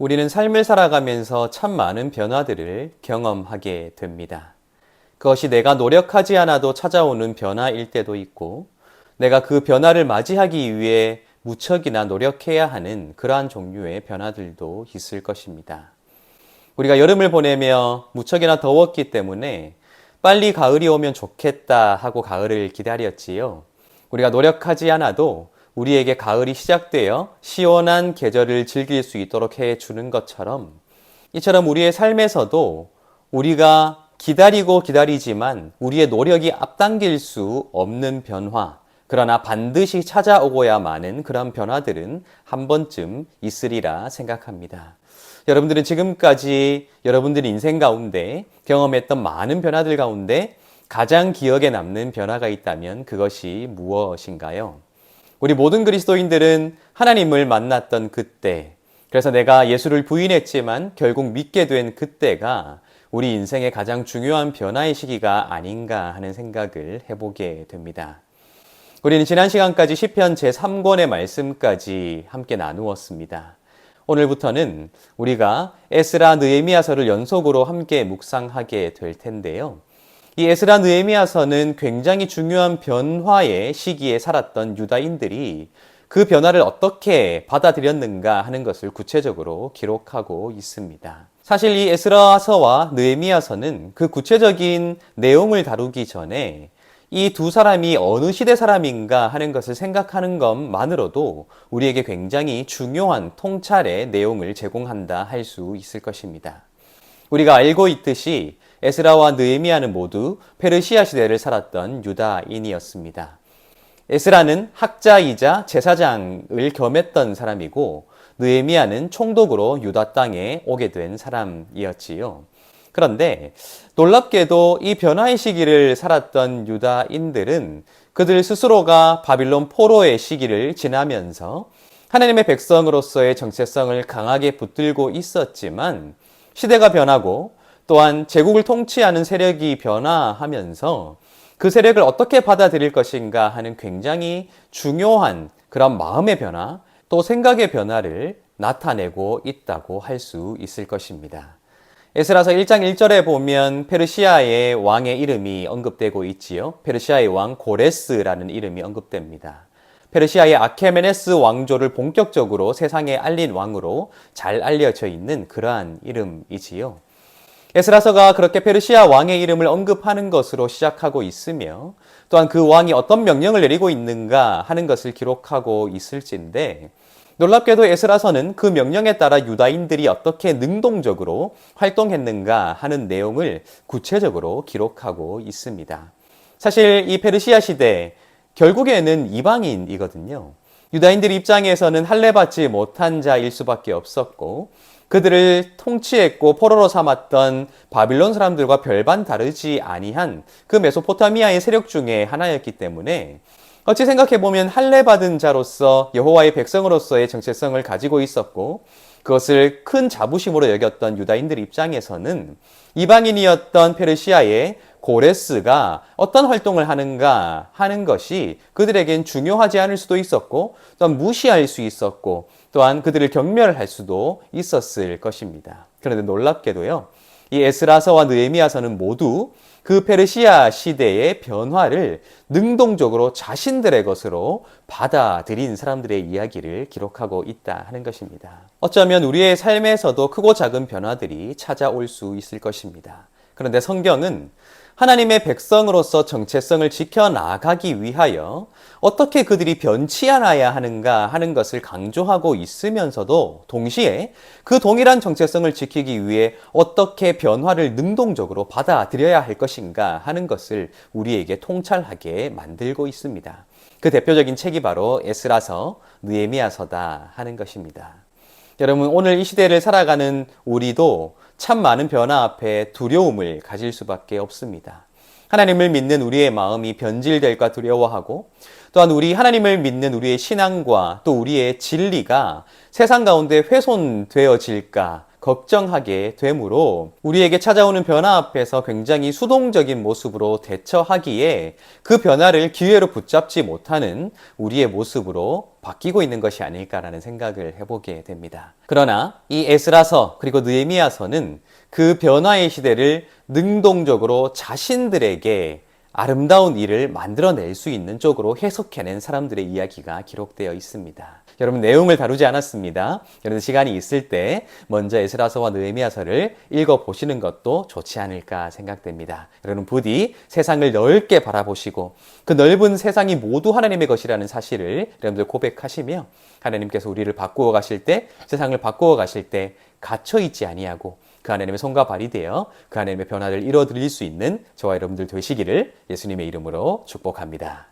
우리는 삶을 살아가면서 참 많은 변화들을 경험하게 됩니다. 그것이 내가 노력하지 않아도 찾아오는 변화일 때도 있고, 내가 그 변화를 맞이하기 위해 무척이나 노력해야 하는 그러한 종류의 변화들도 있을 것입니다. 우리가 여름을 보내며 무척이나 더웠기 때문에 빨리 가을이 오면 좋겠다 하고 가을을 기다렸지요. 우리가 노력하지 않아도 우리에게 가을이 시작되어 시원한 계절을 즐길 수 있도록 해 주는 것처럼 이처럼 우리의 삶에서도 우리가 기다리고 기다리지만 우리의 노력이 앞당길 수 없는 변화, 그러나 반드시 찾아오고야 마는 그런 변화들은 한 번쯤 있으리라 생각합니다. 여러분들은 지금까지 여러분들의 인생 가운데 경험했던 많은 변화들 가운데 가장 기억에 남는 변화가 있다면 그것이 무엇인가요? 우리 모든 그리스도인들은 하나님을 만났던 그때, 그래서 내가 예수를 부인했지만 결국 믿게 된 그때가 우리 인생의 가장 중요한 변화의 시기가 아닌가 하는 생각을 해보게 됩니다. 우리는 지난 시간까지 시편 제3권의 말씀까지 함께 나누었습니다. 오늘부터는 우리가 에스라 느헤미야서를 연속으로 함께 묵상하게 될 텐데요. 이 에스라 느헤미야서는 굉장히 중요한 변화의 시기에 살았던 유다인들이 그 변화를 어떻게 받아들였는가 하는 것을 구체적으로 기록하고 있습니다. 사실 이 에스라서와 느헤미야서는 그 구체적인 내용을 다루기 전에 이 두 사람이 어느 시대 사람인가 하는 것을 생각하는 것만으로도 우리에게 굉장히 중요한 통찰의 내용을 제공한다 할 수 있을 것입니다. 우리가 알고 있듯이 에스라와 느헤미야는 모두 페르시아 시대를 살았던 유다인이었습니다. 에스라는 학자이자 제사장을 겸했던 사람이고 느헤미야는 총독으로 유다 땅에 오게 된 사람이었지요. 그런데 놀랍게도 이 변화의 시기를 살았던 유다인들은 그들 스스로가 바빌론 포로의 시기를 지나면서 하나님의 백성으로서의 정체성을 강하게 붙들고 있었지만 시대가 변하고 또한 제국을 통치하는 세력이 변화하면서 그 세력을 어떻게 받아들일 것인가 하는 굉장히 중요한 그런 마음의 변화 또 생각의 변화를 나타내고 있다고 할 수 있을 것입니다. 에스라서 1장 1절에 보면 페르시아의 왕의 이름이 언급되고 있지요. 페르시아의 왕 고레스라는 이름이 언급됩니다. 페르시아의 아케메네스 왕조를 본격적으로 세상에 알린 왕으로 잘 알려져 있는 그러한 이름이지요. 에스라서가 그렇게 페르시아 왕의 이름을 언급하는 것으로 시작하고 있으며 또한 그 왕이 어떤 명령을 내리고 있는가 하는 것을 기록하고 있을진데 놀랍게도 에스라서는 그 명령에 따라 유다인들이 어떻게 능동적으로 활동했는가 하는 내용을 구체적으로 기록하고 있습니다. 사실 이 페르시아 시대 결국에는 이방인이거든요. 유다인들 입장에서는 할례받지 못한 자일 수밖에 없었고 그들을 통치했고 포로로 삼았던 바빌론 사람들과 별반 다르지 아니한 그 메소포타미아의 세력 중에 하나였기 때문에 어찌 생각해 보면 할례 받은 자로서 여호와의 백성으로서의 정체성을 가지고 있었고 그것을 큰 자부심으로 여겼던 유다인들 입장에서는 이방인이었던 페르시아의 고레스가 어떤 활동을 하는가 하는 것이 그들에겐 중요하지 않을 수도 있었고 또한 무시할 수 있었고 또한 그들을 경멸할 수도 있었을 것입니다. 그런데 놀랍게도요. 이 에스라서와 느헤미야서는 모두 그 페르시아 시대의 변화를 능동적으로 자신들의 것으로 받아들인 사람들의 이야기를 기록하고 있다 하는 것입니다. 어쩌면 우리의 삶에서도 크고 작은 변화들이 찾아올 수 있을 것입니다. 그런데 성경은 하나님의 백성으로서 정체성을 지켜나가기 위하여 어떻게 그들이 변치 않아야 하는가 하는 것을 강조하고 있으면서도 동시에 그 동일한 정체성을 지키기 위해 어떻게 변화를 능동적으로 받아들여야 할 것인가 하는 것을 우리에게 통찰하게 만들고 있습니다. 그 대표적인 책이 바로 에스라서, 느에미아서다 하는 것입니다. 여러분 오늘 이 시대를 살아가는 우리도 참 많은 변화 앞에 두려움을 가질 수밖에 없습니다. 하나님을 믿는 우리의 마음이 변질될까 두려워하고 또한 우리 하나님을 믿는 우리의 신앙과 또 우리의 진리가 세상 가운데 훼손되어질까 걱정하게 되므로 우리에게 찾아오는 변화 앞에서 굉장히 수동적인 모습으로 대처하기에 그 변화를 기회로 붙잡지 못하는 우리의 모습으로 바뀌고 있는 것이 아닐까라는 생각을 해보게 됩니다. 그러나 이 에스라서 그리고 느헤미야서는 그 변화의 시대를 능동적으로 자신들에게 아름다운 일을 만들어낼 수 있는 쪽으로 해석해낸 사람들의 이야기가 기록되어 있습니다. 여러분 내용을 다루지 않았습니다. 여러분 시간이 있을 때 먼저 에스라서와 느헤미야서를 읽어 보시는 것도 좋지 않을까 생각됩니다. 여러분 부디 세상을 넓게 바라보시고 그 넓은 세상이 모두 하나님의 것이라는 사실을 여러분들 고백하시며 하나님께서 우리를 바꾸어 가실 때 세상을 바꾸어 가실 때 갇혀 있지 아니하고 그 하나님의 손과 발이 되어 그 하나님의 변화를 이뤄드릴 수 있는 저와 여러분들 되시기를 예수님의 이름으로 축복합니다.